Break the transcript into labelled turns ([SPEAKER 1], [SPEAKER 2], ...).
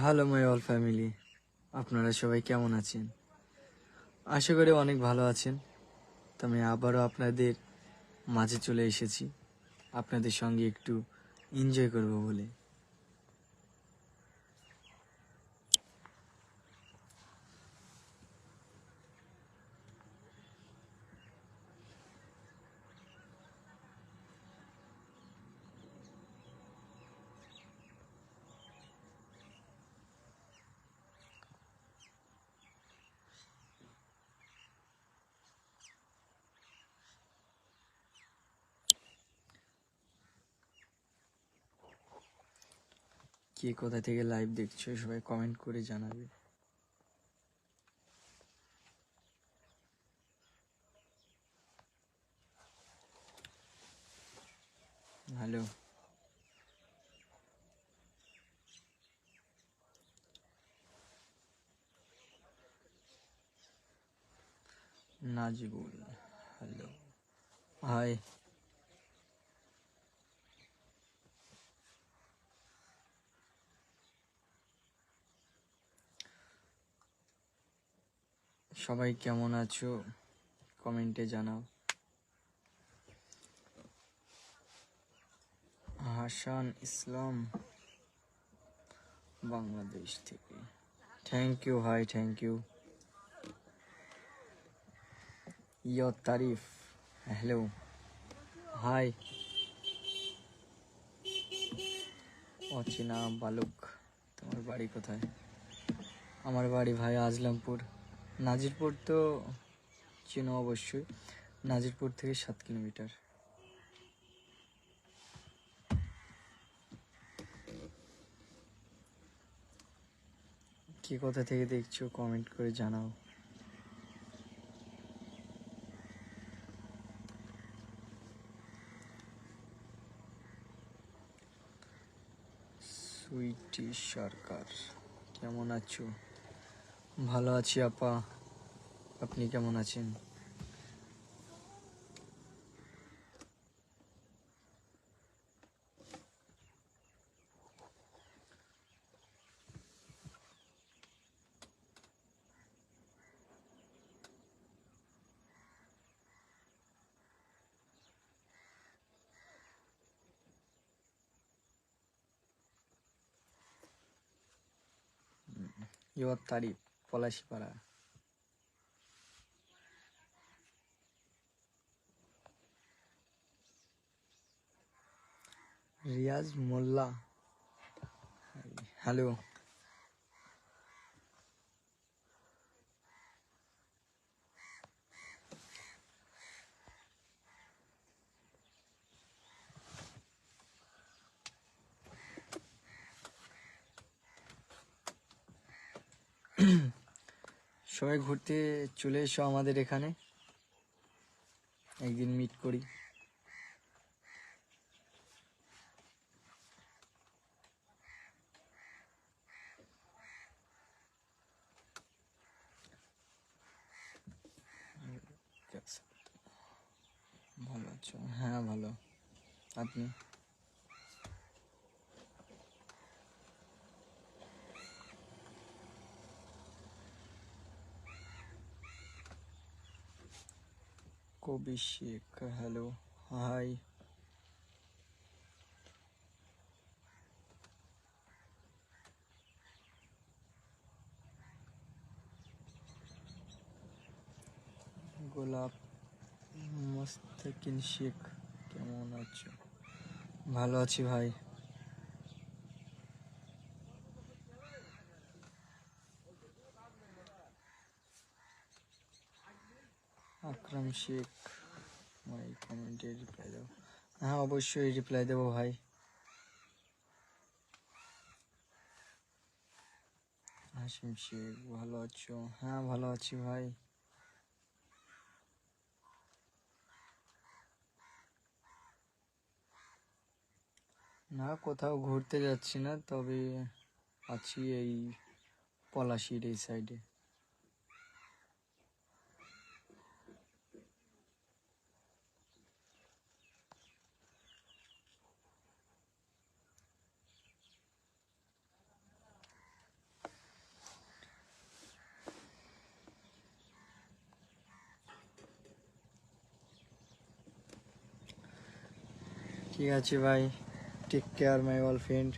[SPEAKER 1] Hello my all family আপনারা সবাই কেমন আছেন? আশা করি অনেক ভালো আছেন। তো আমি আবারও আপনাদের মাঝে চলে এসেছি। আপনাদের সঙ্গে একটু এনজয় করব বলে। কে কোথা থেকে লাইভ দেখছ সবাই কমেন্ট করে জানাবে। হ্যালো নাজিবুল হ্যালো হাই সবাই কেমন আছো? কমেন্টে জানাও। হাসান ইসলাম, বাংলাদেশ থেকে। Thank you hi thank you your Tarif hello high অচেনা বালুক, তোমার বাড়ি কোথায়? আমার বাড়ি ভাই আজলামপুর। নাজিরপুর তো চেনো অবশ্যই। নাজিরপুর থেকে সাত কিলোমিটার। কে কোথা থেকে দেখছ কমেন্ট করে জানাও। সুইটি সরকার, কেমন আছো? ভালো আছি আপা। আপনি কেমন আছেন? ইয়র তারিফ। পলাশিপাড়া। রিয়াজ মোল্লা। হ্যালো। সবাই ঘুরতে চলে এসো আমাদের এখানে। একদিন মিট করি। ভালো আছো? হ্যাঁ ভালো। আপনি? কবি শেখ হ্যালো হাই গোলাপ মোস্তাকিন শেখ কেমন আছো? ভালো আছি ভাই। আকরাম শেখ আমার এই কমেন্টে রিপ্লাই দাও হ্যাঁ অবশ্যই রিপ্লাই দেবো ভাই। হাসিম শেখ, ভালো আছো? হ্যাঁ ভালো আছি ভাই। না, কোথাও ঘুরতে যাচ্ছি না, তবে আছি এই পলাশির এই সাইডে ঠিক আছে ভাই take care my all friend